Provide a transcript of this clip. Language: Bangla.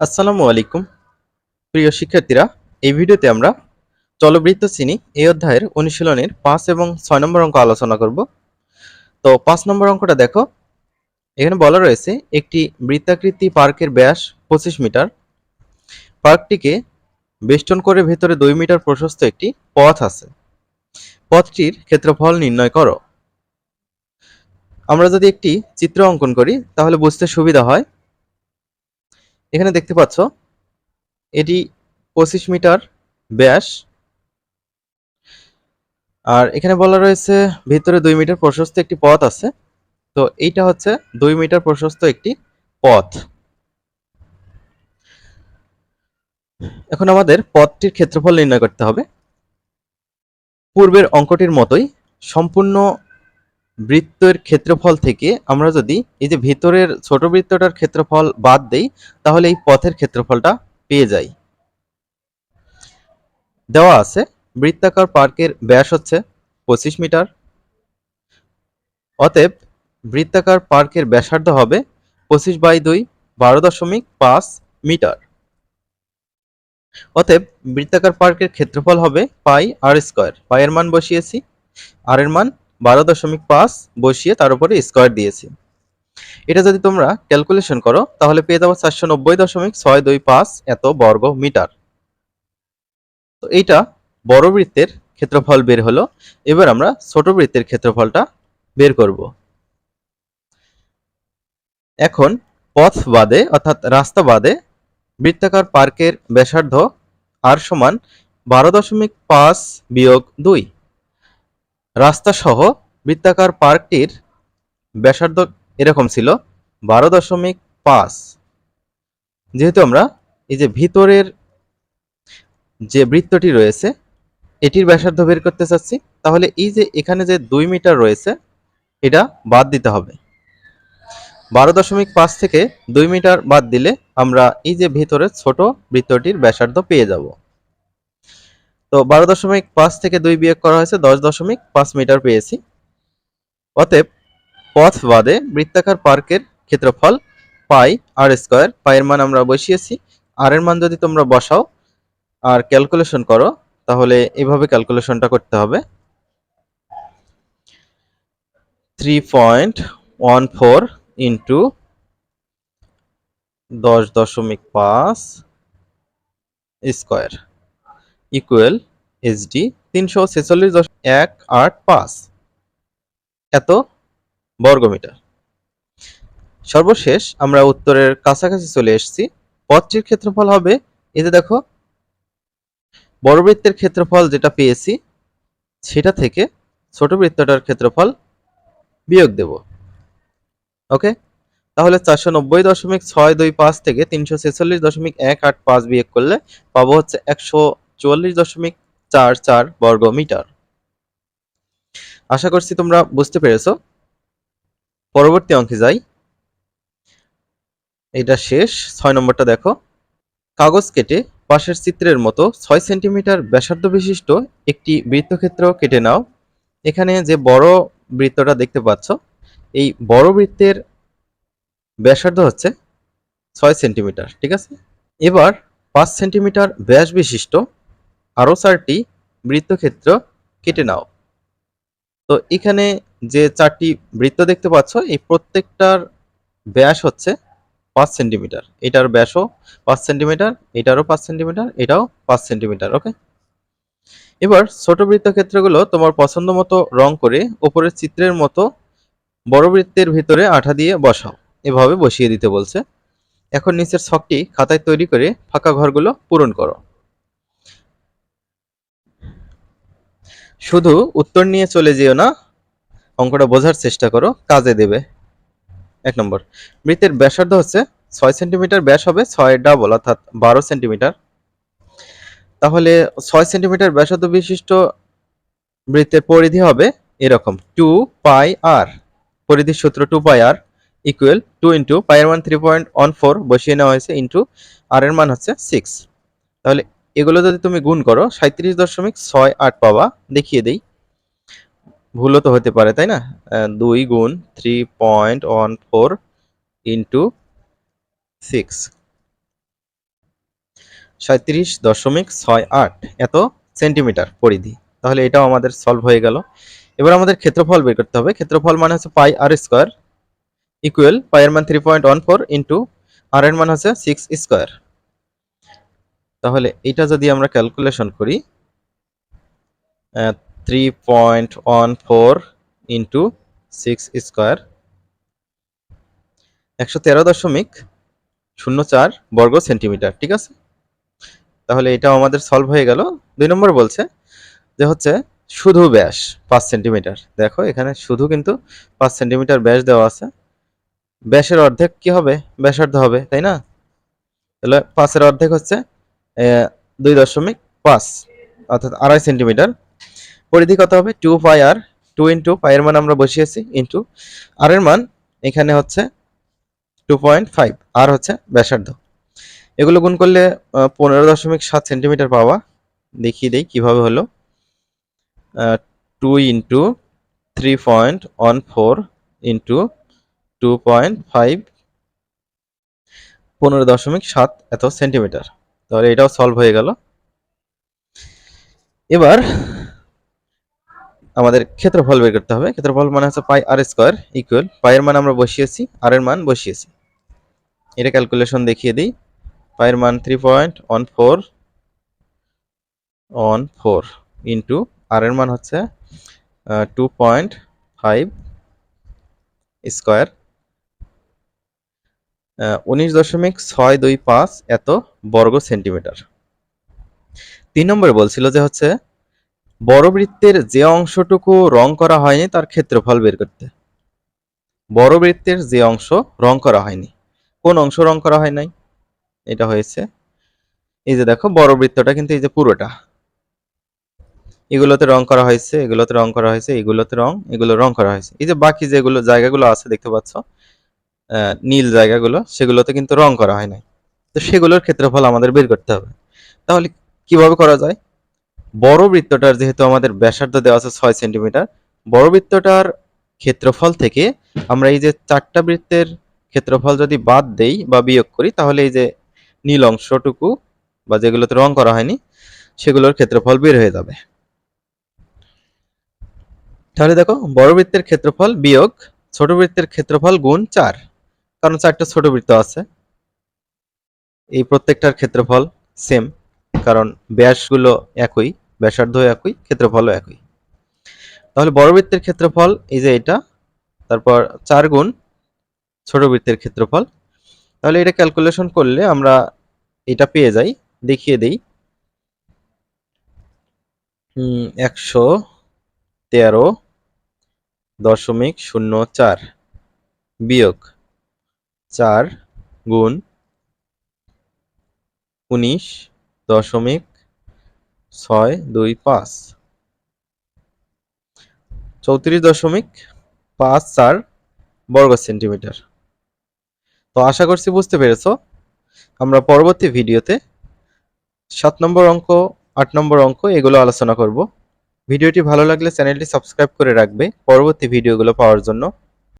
আসসালামু আলাইকুম। প্রিয় শিক্ষার্থীরা, এই ভিডিওতে আমরা চলবৃত্ত শ্রেণি এই অধ্যায়ের অনুশীলনের পাঁচ এবং ছয় নম্বর অঙ্ক আলোচনা করব। তো পাঁচ নম্বর অঙ্কটা দেখো। এখানে বলা রয়েছে, একটি বৃত্তাকৃতি পার্কের ব্যাস পঁচিশ মিটার। পার্কটিকে বেষ্টন করে ভেতরে দুই মিটার প্রশস্ত একটি পথ আছে। পথটির ক্ষেত্রফল নির্ণয় করো। আমরা যদি একটি চিত্র অঙ্কন করি, তাহলে বুঝতে সুবিধা হয় এখানে দেখতে পাচ্ছ, এটি পঁচিশ মিটার ব্যাস। আর এখানে বলা রয়েছে ভিতরে দুই মিটার প্রশস্ত একটি পথ আছে। তো এইটা হচ্ছে দুই মিটার প্রশস্ত একটি পথ। এখন আমাদের পথটির ক্ষেত্রফল নির্ণয় করতে হবে। পূর্বের অঙ্কটির মতোই সম্পূর্ণ বৃত্তের ক্ষেত্রফল থেকে আমরা যদি এই যে ভিতরের ছোট বৃত্তটার ক্ষেত্রফল বাদ দেই, তাহলে এই পথের ক্ষেত্রফলটা পেয়ে যাই। দেওয়া আছে, বৃত্তাকার পার্কের ব্যাস হচ্ছে পঁচিশ মিটার। অতএব বৃত্তাকার পার্কের ব্যাসার্ধ হবে পঁচিশ বাই দুই, বারো দশমিক পাঁচ মিটার। অতএব বৃত্তাকার পার্কের ক্ষেত্রফল হবে পাই আর স্কোয়ার। পায়ের মান বসিয়েছি। আর এর মান বারো দশমিক পাঁচ বসিয়ে তার উপরে স্কোয়ার দিয়েছি। এটা যদি তোমরা ক্যালকুলেশন করো, তাহলে পেয়ে যাব চারশো নব্বই দশমিক ছয় দুই পাঁচ এত বর্গ মিটার। তো এইটা বড় বৃত্তের ক্ষেত্রফল বের হলো। এবার আমরা ছোট বৃত্তের ক্ষেত্রফলটা বের করব। এখন পথ বাদে, অর্থাৎ রাস্তা বাদে, বৃত্তাকার পার্কের ব্যাসার্ধ আর সমান বারো দশমিক পাঁচ বিয়োগ দুই। রাস্তা সহ বৃত্তাকার পার্কটির ব্যাসার্ধ এরকম ছিল বারো দশমিক পাঁচ। যেহেতু আমরা এই যে ভিতরের যে বৃত্তটি রয়েছে, এটির ব্যাসার্ধ বের করতে চাচ্ছি, তাহলে এই যে এখানে যে দুই মিটার রয়েছে, এটা বাদ দিতে হবে। বারো দশমিক পাঁচ থেকে দুই মিটার বাদ দিলে আমরা এই যে ভিতরের ছোট বৃত্তটির ব্যাসার্ধ পেয়ে যাব। তো বারো দশমিক পাঁচ থেকে দুই বিয়োগ করা হয়েছে, দশ দশমিক পাঁচ মিটার পেয়েছি। অতএব পথ বাদে বৃত্তাকার পার্কের ক্ষেত্রফল পাই আর স্কোয়ার পায়ের মান আমরা বসিয়েছি। আর এর মান যদি তোমরা বসাও আর ক্যালকুলেশন করো, তাহলে এভাবে ক্যালকুলেশনটা করতে হবে। Three point one four into দশ দশমিক পাঁচ স্কোয়ার। ইকুয়াল এইচডি তিনশো ছেচল্লিশ দশ এক আট পাঁচ এত বর্গমিটার। সর্বশেষ আমরা উত্তরের কাছাকাছি চলে এসেছি। পথটির ক্ষেত্রফল হবে যে দেখো বড় বৃত্তের ক্ষেত্রফল যেটা পেয়েছি, সেটা থেকে ছোট বৃত্তটার ক্ষেত্রফল বিয়োগ দেব। ওকে? তাহলে চারশো নব্বই দশমিক ছয় দুই পাঁচ থেকে তিনশো ছেচল্লিশ দশমিক এক আট পাঁচ বিয়োগ করলে পাবো হচ্ছে একশো চুয়াল্লিশ দশমিক চার চার বর্গ মিটার। আশা করছি তোমরা বুঝতে পেরেছ। পরবর্তী অঙ্কে যাই। এটা শেষ, ছয় নম্বরটা দেখো। কাগজ কেটে পাশের চিত্রের মতো ছয় সেন্টিমিটার ব্যাসার্ধ বিশিষ্ট একটি বৃত্তক্ষেত্র কেটে নাও। এখানে যে বড় বৃত্তটা দেখতে পাচ্ছ, এই বড় বৃত্তের ব্যাসার্ধ হচ্ছে ছয় সেন্টিমিটার, ঠিক আছে? এবার পাঁচ সেন্টিমিটার ব্যাস বিশিষ্ট আরও চারটি বৃত্তক্ষেত্র কেটে নাও। তো এখানে যে চারটি বৃত্ত দেখতে পাচ্ছ, এই প্রত্যেকটার ব্যাস হচ্ছে পাঁচ সেন্টিমিটার। এটার ব্যাসও পাঁচ সেন্টিমিটার, এটারও পাঁচ সেন্টিমিটার, এটাও পাঁচ সেন্টিমিটার, ওকে? এবার ছোট বৃত্তক্ষেত্রগুলো তোমার পছন্দ মতো রং করে ওপরের চিত্রের মতো বড় বৃত্তের ভিতরে আঠা দিয়ে বসাও। এভাবে বসিয়ে দিতে বলছে। এখন নিচের ছকটি খাতায় তৈরি করে ফাঁকা ঘরগুলো পূরণ করো। শুধু উত্তর নিয়ে চলে যেও না, অঙ্কটা বোঝার চেষ্টা করো, কাজে দেবে। এক নম্বর, বৃত্তের ব্যাসার্ধ হচ্ছে ছয় সেন্টিমিটার, ব্যাস হবে ছয় ডাবল অর্থাৎ বারো সেন্টিমিটার। তাহলে ছয় সেন্টিমিটার ব্যাসার্ধ বিশিষ্ট বৃত্তের পরিধি হবে এরকম টু পাই আর পরিধির সূত্র two pi r equal to into পাইয়ের মান থ্রি পয়েন্ট ওয়ান ফোর বসিয়ে নেওয়া হয়েছে ইন্টু আর এর মান হচ্ছে সিক্স তাহলে এগুলো যদি তুমি গুণ করো সাঁত্রিশ দশমিক ছয় আট পাবা দেখিয়ে দেই। ভুলও তো হতে পারে, তাই না? দুই গুণ three point one four into six সাঁত্রিশ দশমিক ছয় আট, এত সেন্টিমিটার পরিধি। তাহলে এটাও আমাদের সলভ হয়ে গেল। এবার আমাদের ক্ষেত্রফল বের করতে হবে। ক্ষেত্রফল মানে হচ্ছে পাই আর স্কোয়ার ইকুয়াল পাইয়ের মান three point one four into r এর মান হচ্ছে সিক্স স্কোয়ার তাহলে এটা যদি আমরা ক্যালকুলেশন করি three point one four into six square একশো তেরো দশমিক শূন্য চার বর্গ সেন্টিমিটার, ঠিক আছে? তাহলে এটাও আমাদের সলভ হয়ে গেল। দুই নম্বর বলছে যে হচ্ছে শুধু ব্যাস পাঁচ সেন্টিমিটার। দেখো এখানে শুধু কিন্তু পাঁচ সেন্টিমিটার ব্যাস দেওয়া আছে। ব্যাসের অর্ধেক কি হবে? ব্যাসার্ধ হবে, তাই না? তাহলে পাঁচের অর্ধেক হচ্ছে দুই দশমিক পাঁচ, অর্থাৎ আড়াই সেন্টিমিটার। পরিধি কত হবে? Two pi r two into পায়ের মান আমরা বসিয়েছি ইন্টু আর এর মান এখানে হচ্ছে টু পয়েন্ট ফাইভ আর হচ্ছে ব্যাসার্ধ। এগুলো গুণ করলে পনেরো দশমিক সাত সেন্টিমিটার পাওয়া, দেখিয়ে দেই কীভাবে হলো। Two into three point one four into two point five পনেরো দশমিক সাত এত সেন্টিমিটার। তাহলে এটাও সলভ হয়ে গেল। এবার আমাদের ক্ষেত্রফল বের করতে হবে। ক্ষেত্রফল মানে হচ্ছে পাই আর স্কোয়ার ইকুয়াল পায়ের মান আমরা বসিয়েছি আর এর মান বসিয়েছি। এটা ক্যালকুলেশন দেখিয়ে দিই। পায়ের মান three point one four one four into r এর মান হচ্ছে টু পয়েন্ট ফাইভ স্কোয়ার উনিশ দশমিক ছয় দুই পাঁচ এত বর্গ সেন্টিমিটার। তিন নম্বরে বলছিল যে হচ্ছে বড় বৃত্তের যে অংশটুকু রং করা হয়নি তার ক্ষেত্রফল বের করতে। বড় বৃত্তের যে অংশ রং করা হয়নি, কোন অংশ রং করা হয় নাই? এটা হয়েছে। এই যে দেখো বড় বৃত্তটা কিন্তু এই যে পুরোটা। এগুলোতে রং করা হয়েছে, এগুলোতে রং করা হয়েছে, এগুলোতে রং, এগুলো রং করা হয়েছে। এই যে বাকি যেগুলো জায়গাগুলো আছে দেখতে পাচ্ছ নীল জায়গাগুলো, সেগুলোতে কিন্তু রং করা হয় নাই। তো সেগুলোর ক্ষেত্রফল আমাদের বের করতে হবে। তাহলে কীভাবে করা যায়? বড় বৃত্তটার যেহেতু আমাদের ব্যাসার্ধ দেওয়া আছে ছয় সেন্টিমিটার, বড় বৃত্তটার ক্ষেত্রফল থেকে আমরা এই যে চারটা বৃত্তের ক্ষেত্রফল যদি বাদ দেই বা বিয়োগ করি, তাহলে এই যে নীল অংশটুকু বা যেগুলোতে রং করা হয়নি, সেগুলোর ক্ষেত্রফল বের হয়ে যাবে। তাহলে দেখো, বড় বৃত্তের ক্ষেত্রফল বিয়োগ, ছোট বৃত্তের ক্ষেত্রফল গুণ চার। কারণ চারটা ছোট বৃত্ত আছে। এই প্রত্যেকটার ক্ষেত্রফল সেম কারণ ব্যাসগুলো একই ব্যাসার্ধ একই, ক্ষেত্রফলও একই। তাহলে বড় বৃত্তের ক্ষেত্রফল এই যে এটা, তারপর চার গুণ ছোট বৃত্তের ক্ষেত্রফল। তাহলে এটা ক্যালকুলেশন করলে আমরা এটা পেয়ে যাই, দেখিয়ে দেই। একশো তেরো দশমিক শূন্য চার বিয়োগ চার গুণ উনিশ দশমিক ছয় দুই পাঁচ। চৌত্রিশ দশমিক পাঁচ চার বর্গ সেন্টিমিটার। তো আশা করছি বুঝতে পেরেছ, আমরা পরবর্তী ভিডিওতে সাত নম্বর অঙ্ক, আট নম্বর অঙ্ক এগুলো আলোচনা করব। ভিডিওটি ভালো লাগলে চ্যানেলটি সাবস্ক্রাইব করে রাখবে পরবর্তী ভিডিওগুলো পাওয়ার জন্য।